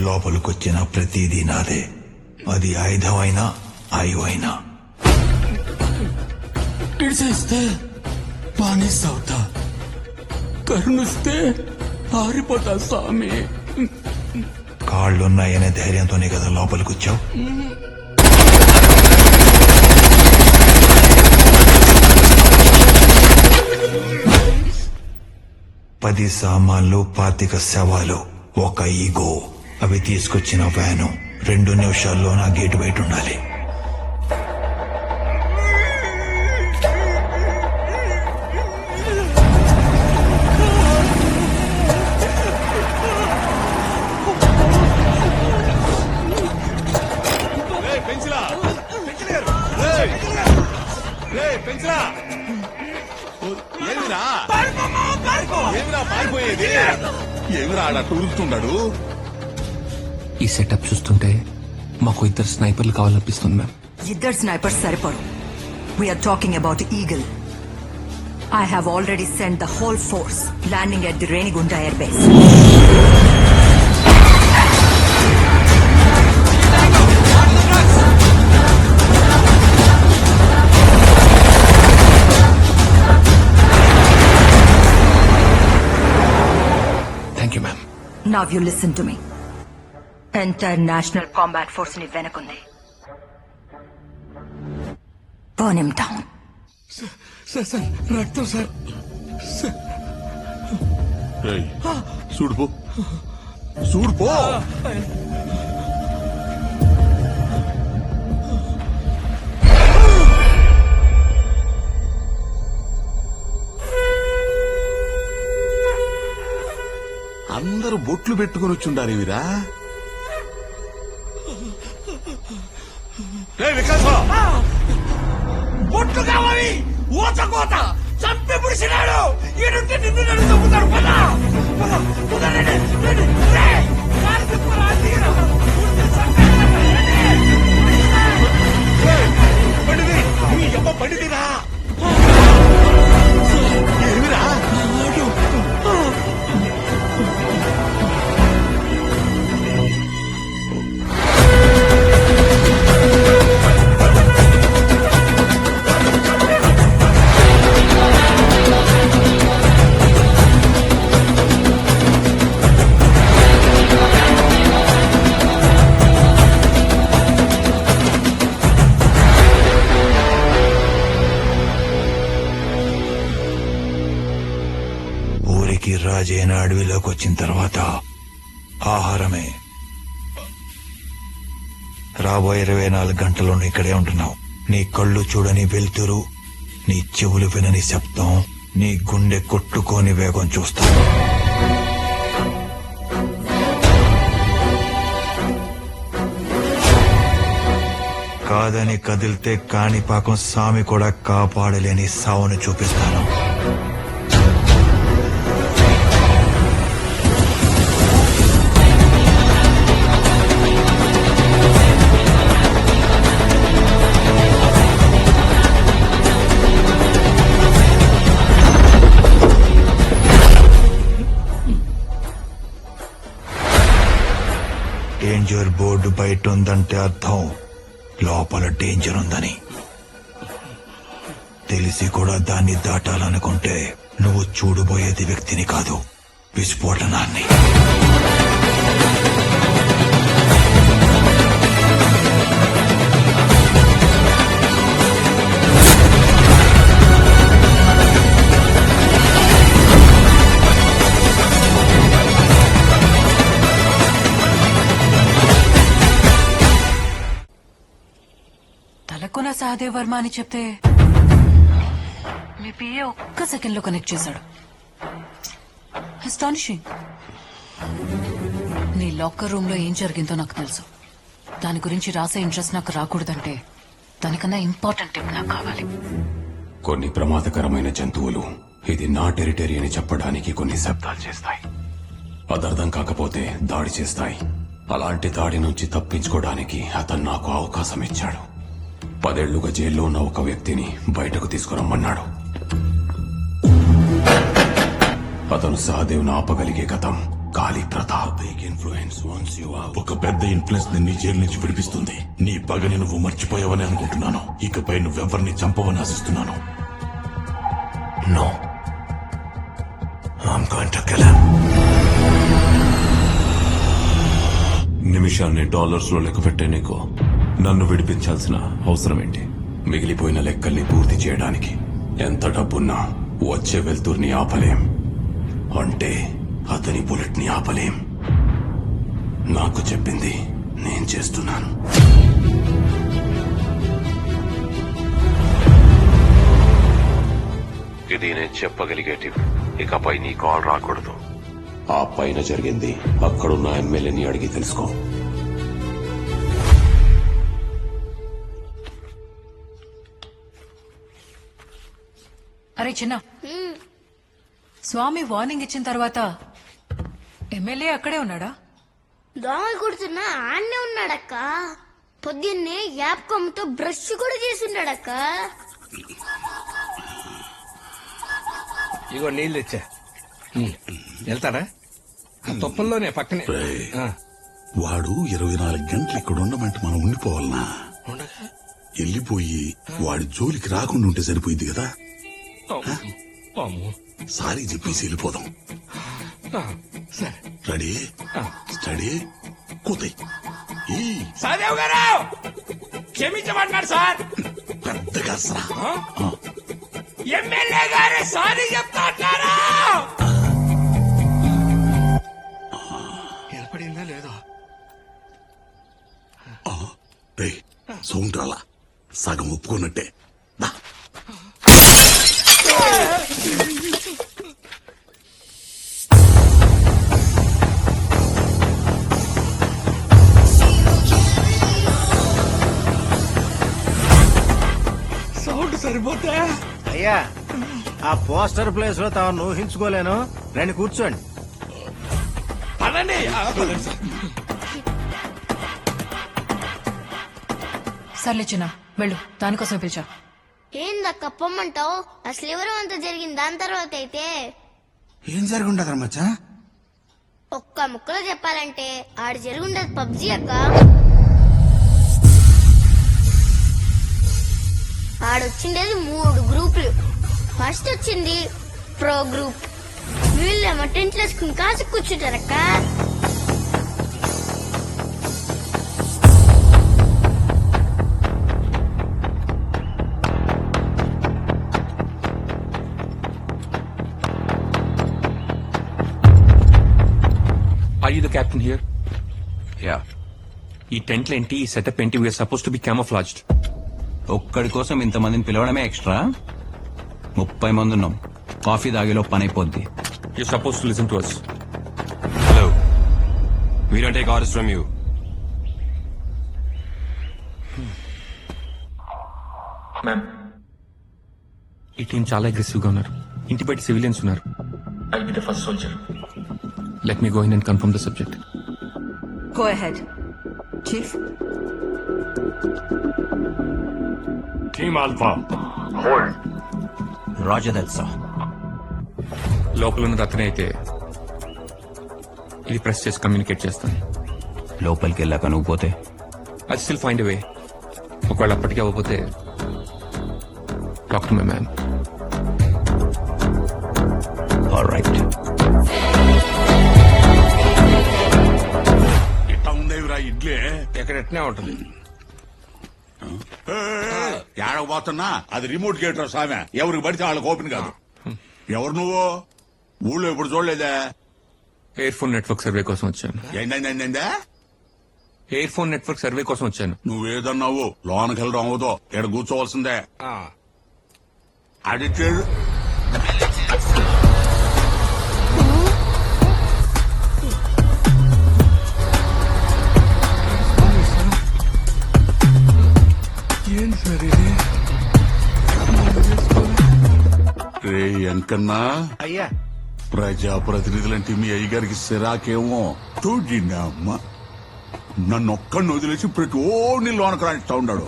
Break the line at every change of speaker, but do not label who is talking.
లోపలికొచ్చిన ప్రతిదీ నాదే. అది ఆయుధమైనా ఆయువైనా
ఇడిసేస్తే బానిస అవుతా కరుణిస్తే పారిపోతా స్వామి.
కాళ్ళున్నాయనే ధైర్యంతోనే కదా లోపలికొచ్చావు? పది సామాన్లు పాతిక శవాలు ఒక ఈగో. అవి తీసుకొచ్చిన వ్యాను రెండు నిమిషాల్లో నా గేటు బయట ఉండాలి
ఏమిరా? ఏమిరా పారిపోయేది? ఏమిరా ఆడ
ఈ సెటప్ చూస్తుంటే మాకు ఇద్దరు స్నైపర్లు కావాలనిపిస్తుంది మ్యామ్
ఇద్దరు snipers సరిపడు we're talking about Eagle I have already send the whole force landing at the Renigunta air base now you listen to me entire national combat ఫోర్స్ని వెనకుంది. Burn him down
sir sir రక్తం sir.
చూడుపో చూడుపో అందరూ బొట్లు పెట్టుకుని వచ్చుండారు ఇవిరా
బొట్టు కావాలి! ఊత కోత చంపి పుడిచినాడు ఈడుంటే నిన్ను నన్ను చంపుతాడు. పదా! పద,
పండిది నీ అమ్మ పండిదిరా
అడవిలోకి వచ్చిన తర్వాత ఆహారమే. రాబోయే ఇరవై నాలుగు గంటలు ఇక్కడే ఉంటున్నావు. నీ కళ్ళు చూడని వెలుతురు నీ చెవులు వినని శబ్దం నీ గుండె కొట్టుకోని వేగం చూస్తాను కాదని కదిలితే కాణిపాకం సామి కూడా కాపాడలేని సావును చూపిస్తాను. డేంజర్ బయట ఉందంటే అర్థం. లోపల డేంజర్ ఉందని. తెలిసి కూడా దాన్ని దాటాలనుకుంటే నువ్వు చూడబోయేది వ్యక్తిని కాదు. విస్ఫోటనాన్ని.
తలకొన వర్మ అని చెప్తే మీ పిఏ ఒక్క సెకండ్లో కనెక్ట్ చేశాడు. అస్టానిషింగ్. నీ లాకర్ రూమ్లో ఏం జరిగిందో నాకు తెలుసు. దాని గురించి రాసే ఇంట్రెస్ట్ నాకు రాకూడదంటే దానికన్నా ఇంపార్టెంట్ టిప్ నాకు కావాలి.
కొన్ని ప్రమాదకరమైన జంతువులు ఇది నా టెరిటరీ అని చెప్పడానికి కొన్ని శబ్దాలు చేస్తాయి. అదర్థం కాకపోతే దాడి చేస్తాయి. అలాంటి దాడి నుంచి తప్పించుకోవడానికి అతను నాకు అవకాశం ఇచ్చాడు. పదేళ్ళుగా జైల్లో ఉన్న ఒక వ్యక్తిని బయటకు తీసుకురమ్మన్నాడు. అతను సహదేవ్ను ఆపగలిగే గతం Kali Pratap. Influence once you
ఒక పెద్ద ఇన్ఫ్లుయెన్స్ని నీ జైలు నుంచి విడిపిస్తుంది. నీ పగని నువ్వు మర్చిపోయావని అనుకుంటున్నాను. ఇకపై నువ్వెవరిని చంపవని ఆశిస్తున్నాను.
No I'm going to kill him
నిమిషాన్ని డాలర్స్లో లెక్క పెట్టే నీకు. నన్ను విడిపించాల్సిన అవసరం ఏంటి
మిగిలిపోయిన లెక్కల్ని పూర్తి చేయడానికి ఎంత డబ్బున్నా వచ్చే వెళ్తూర్ని ఆపలేం. అంటే అతని బుల్లెట్ని ఆపలేం. నాకు చెప్పింది నేను చేస్తున్నాను. ఇది నేను చెప్పగలిగేటి ఇకపై నీ కాల్ రాకూడదు. ఆ పైన జరిగింది. అక్కడున్న ఎమ్మెల్యేని అడిగి తెలుసుకో.
అరే చిన్న. స్వామి వార్నింగ్ ఇచ్చిన తర్వాత ఎమ్మెల్యే అక్కడే ఉన్నాడా?
దోమలు కుడుతున్నా ఆన్నే ఉన్నాడక్క. పొద్దున్నే యాప్ కొమ్మతో బ్రష్ కూడా చేస్తున్నాడక్క
ఇగో నీళ్ళు తెచ్చా. ఆ తుప్పల్లోనే పక్కనే. ఆ,
వాడు ఇరవై నాలుగు గంటలు ఇక్కడ ఉండమంటే మనం ఉండిపోవాలనా? వెళ్ళిపోయి వాడి జోలికి రాకుండా ఉంటే సరిపోయింది కదా. సారీ చెప్పేసి వెళ్ళిపోదాం.
ఆ, సరే.
రెడీ? స్టడీ? కూతాయి
సదేవ్ గారు! క్షమించమన్నాడు సార్.
పెద్దగా అసరా
ఎమ్మెల్యే గారే సారీ చెప్తా అంటారా వినపడిందా లేదో?
రే సౌండ్ రాలా సగం ఒప్పుకున్నట్టే.
సరిపోతే?
అయ్యా ఆ పోస్టర్ ప్లేస్లో తాను ఊహించుకోలేను. రండి కూర్చోండి.
పదండి. ఆ, పదండి సార్.
సర్లే చిన్న వెళ్ళు. దానికోసం పిలిచా.
ఏందక్క పొమ్మంటావు? అసలు ఎవరు అంత జరిగింది దాని తర్వాత అయితే
ఏం జరుగుండదు మచ్చా?
ఒక్క ముక్కలో చెప్పాలంటే ఆడ జరుగుండదు పబ్జి అక్క. ఆడొచ్చిండేది మూడు గ్రూపులు. ఫస్ట్ వచ్చింది ప్రో గ్రూప్ వీళ్ళేమో టెంట్లు వేసుకుని కాసి కూర్చుంటారక్క.
ఈ టెంట్లు ఏంటి? ఈ సెటప్ ఏంటి? We're suppose to be camouflaged
ఒక్కడి కోసం ఇంతమందిని పిలవడమే ఎక్స్ట్రా? ముప్పై మంది ఉన్నాం కాఫీ తాగేలో పని అయిపోద్ది
you suppose to listen to us
hello we don't take orders from you
ma'am ఈ టీం చాలా అగ్రెసివ్గా ఉన్నారు. ఇంటి బయట సివిలియన్స్ ఉన్నారు. I be the first soldier let me go in and confirm the subject
Go ahead. Chief?
Raja తెలుసా
లోపల ఉన్నది అతనే అయితే ఇది ప్రెస్ చేసి కమ్యూనికేట్ చేస్తాను.
లోపలికి వెళ్ళాక నువ్వు పోతే?
ఐ స్టిల్ ఫైండ్ వే ఒకవేళ అప్పటికి అవ్వకపోతే talk to my man
right
ఇట్టా ఉండేవిరా ఇడ్లీ
ఎక్కడ ఎట్నే ఉంటుంది?
ఏడకపోతున్నా అది రిమోట్ గేట్ సామె. ఎవరికి పడితే వాళ్ళకి ఓపెన్ కాదు. ఎవరు నువ్వు? ఊళ్ళో ఎప్పుడు చూడలేదా?
ఎయిర్ ఫోన్ నెట్వర్క్ సర్వే కోసం వచ్చాను.
ఏంటంటే
ఎయిర్ ఫోన్ నెట్వర్క్ సర్వే కోసం వచ్చాను.
నువ్వేదన్నావు? లోనకి వెళ్ళడం అవ్వదు. ఇక్కడ కూర్చోవలసిందే. అది చేడు ఎంకన్నా
అయ్యా.
ప్రజాప్రతినిధులంటే మీ అయ్యగారికి సిరాకేమో. చూడి అమ్మ నన్ను ఒక్కడిని వదిలేసి ప్రతి ఓడిని లోనకు రాణిస్తా ఉన్నాడు.